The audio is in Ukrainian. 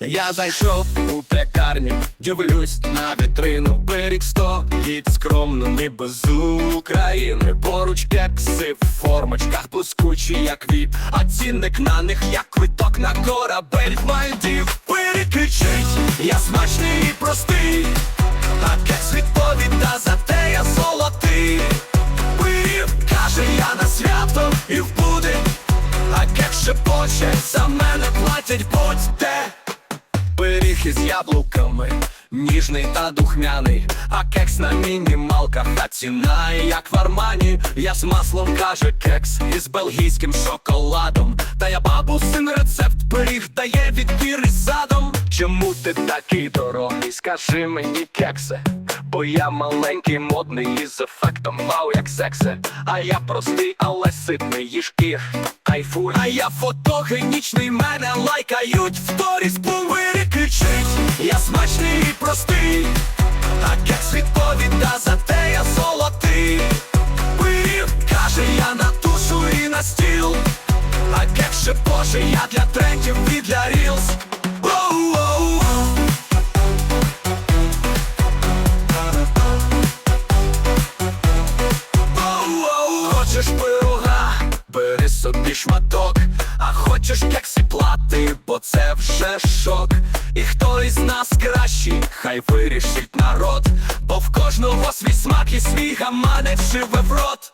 Я зайшов у пекарню, дивлюсь на вітрину. Берег стоїть скромно, ніби з України. Поруч кекси в формочках, блискучі, як віп. А цінник на них, як квиток на корабель. Мальдів перекричить, я смачний і простий. А кекс відповіда кекс за мене платять будь-де Пиріг із яблуками, ніжний та духмяний, а кекс на мінімалках, а ціна як в армані. Я з маслом каже кекс із бельгійським шоколадом. Та я бабусин рецепт пиріг дає відбір із задом. Чому ти такий дорогий? Скажи мені, кексе, бо я маленький, модний із ефектом мав як сексе. А я простий, але ситний їж і кайфуй. А я фотогенічний, мене лайкають в торіс бумири кричить. Я смачний і простий, а кекс відповіда за те я золотий. Пиріг, каже, я на тушу і на стіл. А кекс ще боже, я для трендів і для рілс. Бери шматок, а хочеш кексі плати, бо це вже шок. І хто із нас кращий, хай вирішить народ, бо в кожного свій смак і свій гаманець живе в рот.